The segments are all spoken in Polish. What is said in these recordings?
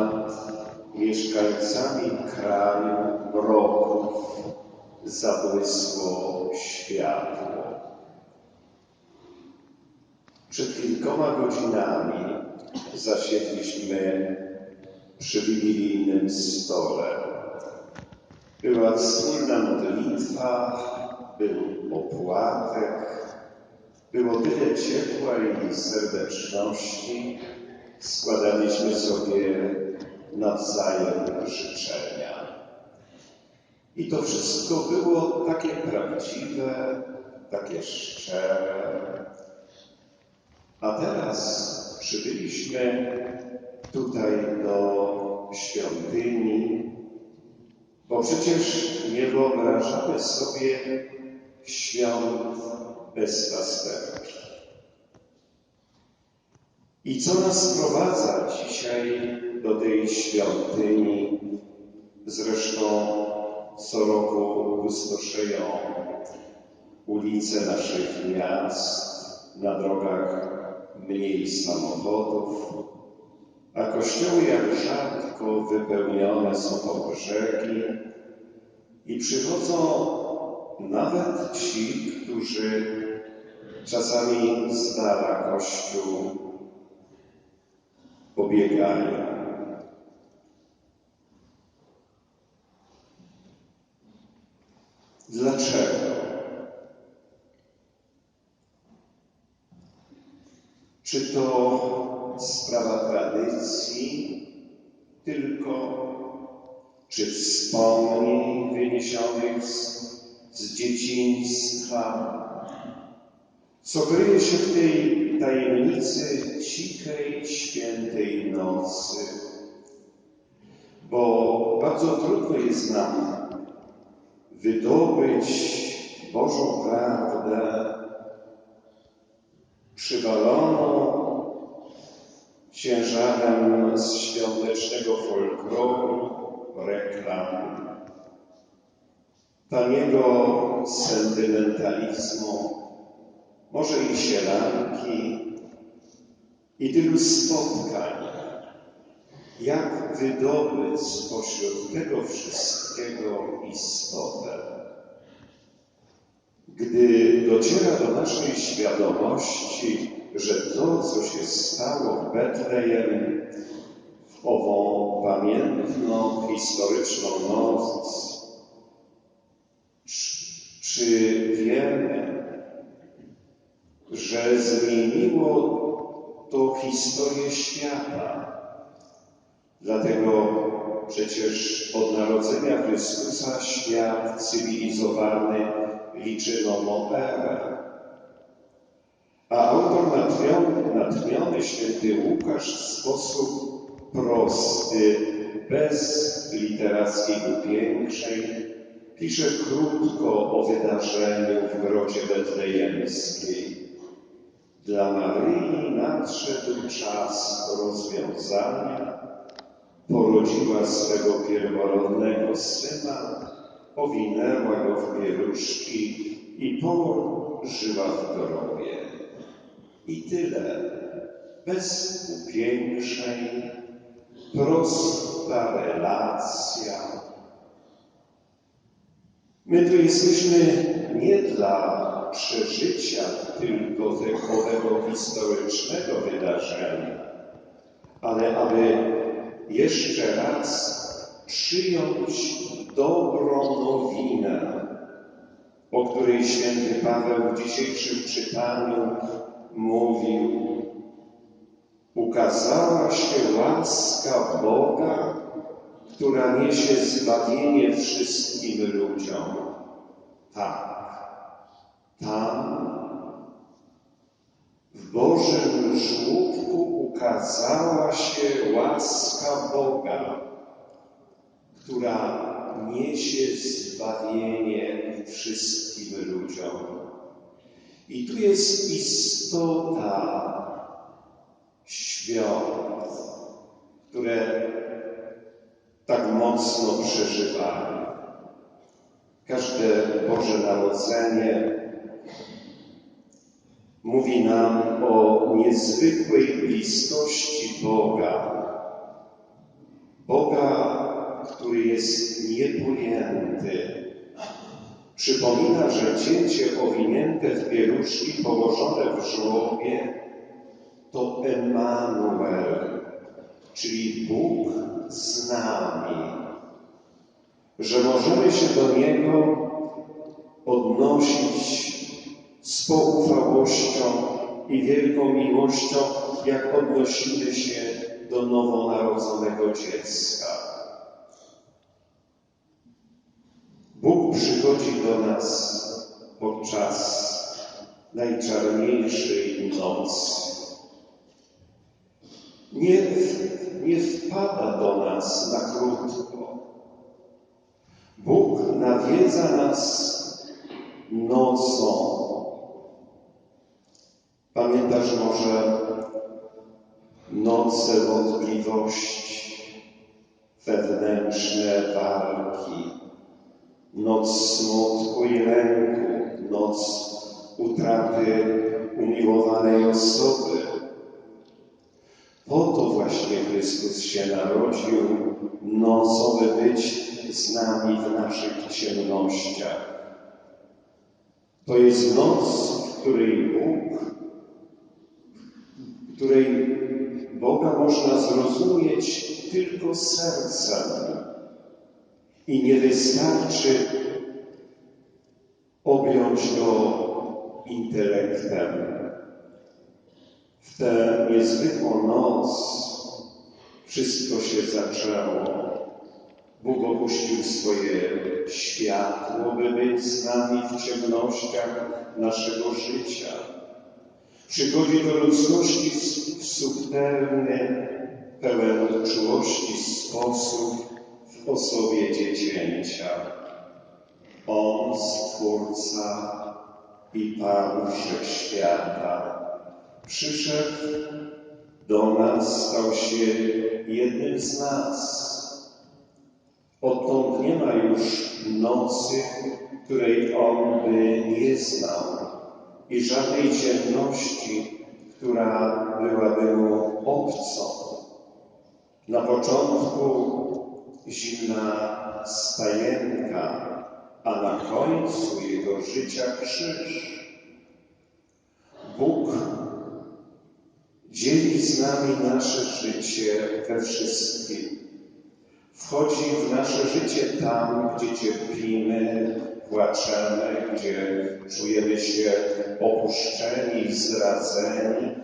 nad mieszkańcami kraju mroków zabłysło światło. Przed kilkoma godzinami zasiedliśmy przy wigilijnym stole. Była wspólna modlitwa, był opłatek, było tyle ciepła i serdeczności, składaliśmy sobie nawzajem życzenia. I to wszystko było takie prawdziwe, takie szczere. A teraz przybyliśmy tutaj do świątyni, bo przecież nie wyobrażamy sobie świąt bez pasterki. I co nas prowadza dzisiaj do tej świątyni? Zresztą co roku pustoszeją ulice naszych miast, na drogach mniej samochodów, a kościoły jak rzadko wypełnione są po brzegi i przychodzą nawet ci, którzy czasami z dala Kościół obiegają. Dlaczego? Czy to sprawa tradycji tylko, czy wspomnień wyniesionych z, z dzieciństwa? Co kryje się w tej tajemnicy cichej, świętej nocy? Bo bardzo trudno jest nam wydobyć Bożą prawdę przywaloną ciężarem z świątecznego folkloru, reklam, taniego sentymentalizmu, może i sielanki i tylu spotkań. Jak wydobyć spośród tego wszystkiego istotę? Gdy dociera do naszej świadomości, że to, co się stało w Betlejem, w ową pamiętną, historyczną noc, czy wiemy, że zmieniło to historię świata? Dlatego przecież od narodzenia Chrystusa świat cywilizowany liczy nową. A autor natchniony, natchniony święty Łukasz w sposób prosty, bez literackiej upiększeń, pisze krótko o wydarzeniu w grocie betlejemskiej. Dla Maryi nadszedł czas rozwiązania, porodziła swego pierworodnego syna, owinęła go w pieluszki i położyła w grobie. I tyle, bez upiększeń, prosta relacja. My tu jesteśmy nie dla przeżycia tylko tego historycznego wydarzenia, ale aby jeszcze raz przyjąć dobrą nowinę, o której święty Paweł w dzisiejszym czytaniu mówił. Ukazała się łaska Boga, która niesie zbawienie wszystkim ludziom. Tak, tam w Bożym żłóbku ukazała się łaska Boga, która niesie zbawienie wszystkim ludziom. I tu jest istota świąt, które tak mocno przeżywamy. Każde Boże Narodzenie mówi nam o niezwykłej bliskości Boga który jest niepojęty. Przypomina, że dziecię owinięte w pieluszki położone w żłobie to Emanuel, czyli Bóg z nami, że możemy się do Niego odnosić z poufałością i wielką miłością, jak odnosimy się do nowonarodzonego dziecka. Bóg przychodzi do nas podczas najczarniejszej nocy. Nie, nie wpada do nas na krótko. Bóg nawiedza nas nocą. Pamiętasz może noce wątpliwości, wewnętrzne walki, noc smutku i lęku, noc utraty umiłowanej osoby. Po to właśnie Chrystus się narodził, nocą, by być z nami w naszych ciemnościach. To jest noc, w której Bóg, której Boga można zrozumieć tylko sercem i nie wystarczy objąć go intelektem. W tę niezwykłą noc wszystko się zaczęło. Bóg opuścił swoje światło, by być z nami w ciemnościach naszego życia. Przychodzi do ludzkości w subtelny, pełen czułości sposób w osobie dziecięcia. On, Stwórca i Pan Wszechświata, przyszedł do nas, stał się jednym z nas. Odtąd nie ma już nocy, której On by nie znał i żadnej ciemności, która byłaby mu obcą. Na początku zimna stajenka, a na końcu jego życia krzyż. Bóg dzieli z nami nasze życie we wszystkim. Wchodzi w nasze życie tam, gdzie cierpimy, płaczemy, gdzie czujemy się opuszczeni, zdradzeni,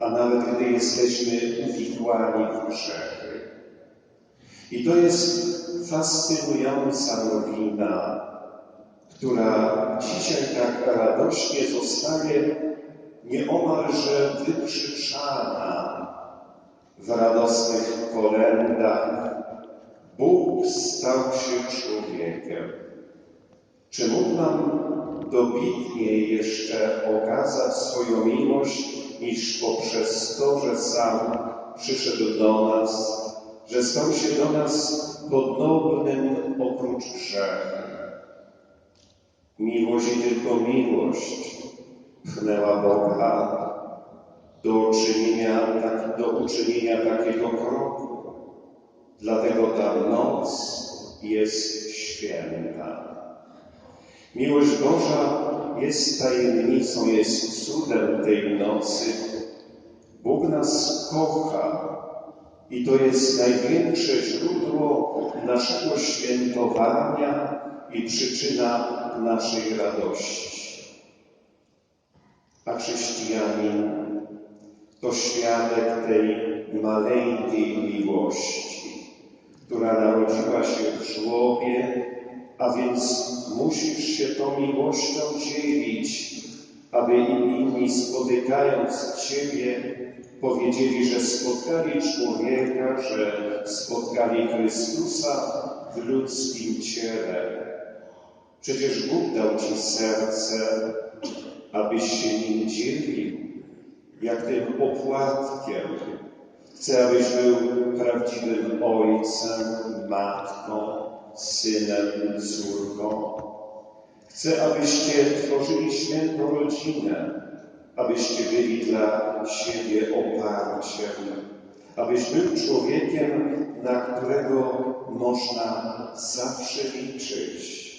a nawet gdy jesteśmy uwikłani w grzechy. I to jest fascynująca nowina, która dzisiaj tak radośnie zostaje nieomalże wykrzyczana w radosnych kolendach. Bóg stał się człowiekiem. Czy mógł nam dobitniej jeszcze okazać swoją miłość niż poprzez to, że sam przyszedł do nas, że stał się do nas podobnym oprócz grzechu. Miłość i tylko miłość pchnęła Boga do tak, do uczynienia takiego kroku. Dlatego ta noc jest święta. Miłość Boża jest tajemnicą, jest cudem tej nocy. Bóg nas kocha i to jest największe źródło naszego świętowania i przyczyna naszej radości. A chrześcijanin to świadek tej maleńkiej miłości, która narodziła się w żłobie, a więc musisz się tą miłością dzielić, aby inni spotykając Ciebie powiedzieli, że spotkali człowieka, że spotkali Chrystusa w ludzkim ciele. Przecież Bóg dał Ci serce, abyś się nim dzielił, jak tym opłatkiem. Chcę, abyś był prawdziwym ojcem, matką, synem, córką. Chcę, abyście tworzyli świętą rodzinę, abyście byli dla siebie oparciem, abyś był człowiekiem, na którego można zawsze liczyć.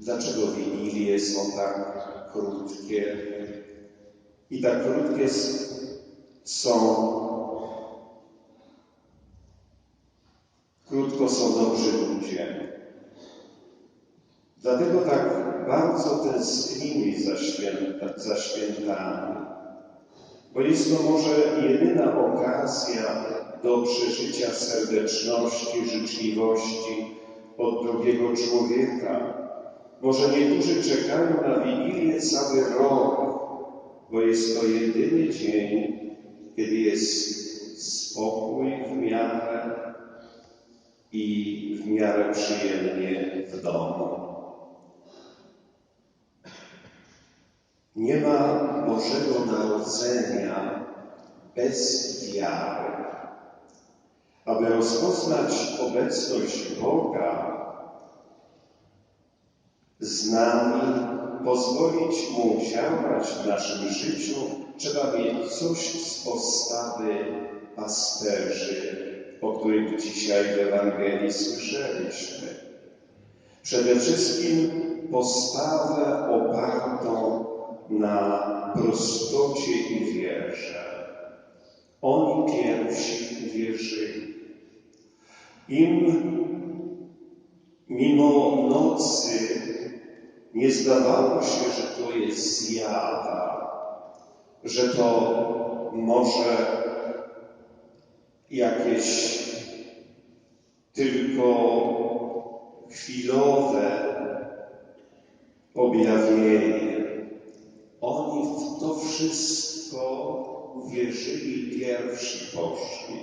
Dlaczego wigilie są tak krótkie? I tak krótkie są, krótko są dobrzy ludzie. Dlatego tak bardzo tęsknimy za, święta, za świętami, bo jest to może jedyna okazja do przeżycia serdeczności, życzliwości od drugiego człowieka. Może niektórzy czekają na Wigilię cały rok, bo jest to jedyny dzień, kiedy jest spokój w miarę i w miarę przyjemnie w domu. Nie ma Bożego Narodzenia bez wiary. Aby rozpoznać obecność Boga z nami, pozwolić Mu działać w naszym życiu, trzeba mieć coś z postawy pasterzy, których dzisiaj w Ewangelii słyszeliśmy. Przede wszystkim postawę opartą na prostocie i wierze. Oni pierwsi uwierzyli. Im mimo nocy nie zdawało się, że to jest zjada, że to może jakieś tylko chwilowe objawienie. Oni w to wszystko uwierzyli, pierwsi poszli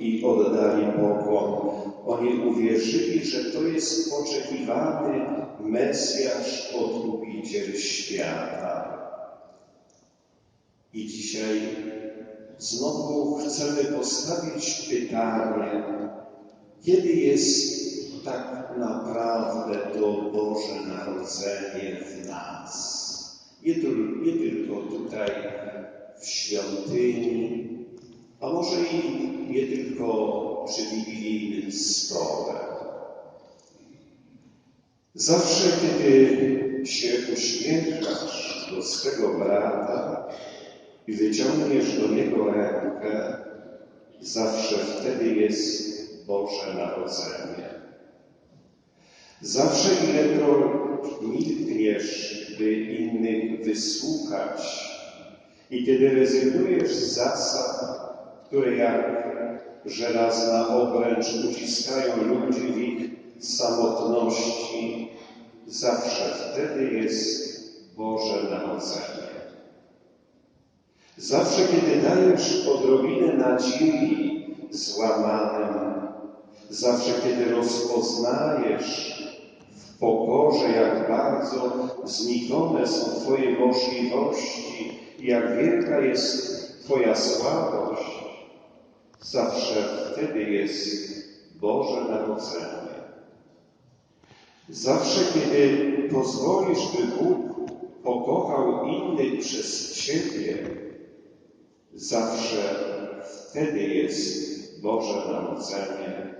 i oddali pokłon. Oni uwierzyli, że to jest oczekiwany Mesjasz, Odkupiciel świata. I dzisiaj znowu chcemy postawić pytanie, kiedy jest tak naprawdę to Boże Narodzenie w nas? Nie, nie tylko tutaj w świątyni, a może i nie tylko przy wigilijnym stole. Zawsze, kiedy się uśmiechasz do swego brata i wyciągniesz do niego rękę, zawsze wtedy jest Boże Narodzenie. Zawsze, ile to milkniesz, by innych wysłuchać i kiedy rezygnujesz z zasad, które jak żelazna obręcz uciskają ludzi w ich samotności, zawsze wtedy jest Boże Narodzenie. Zawsze, kiedy dajesz odrobinę nadziei złamanym, zawsze, kiedy rozpoznajesz w pokorze, jak bardzo znikome są Twoje możliwości jak wielka jest Twoja słabość, zawsze wtedy jest Boże Narodzenie. Zawsze, kiedy pozwolisz, by Bóg pokochał innych przez Ciebie, zawsze wtedy jest Boże Narodzenie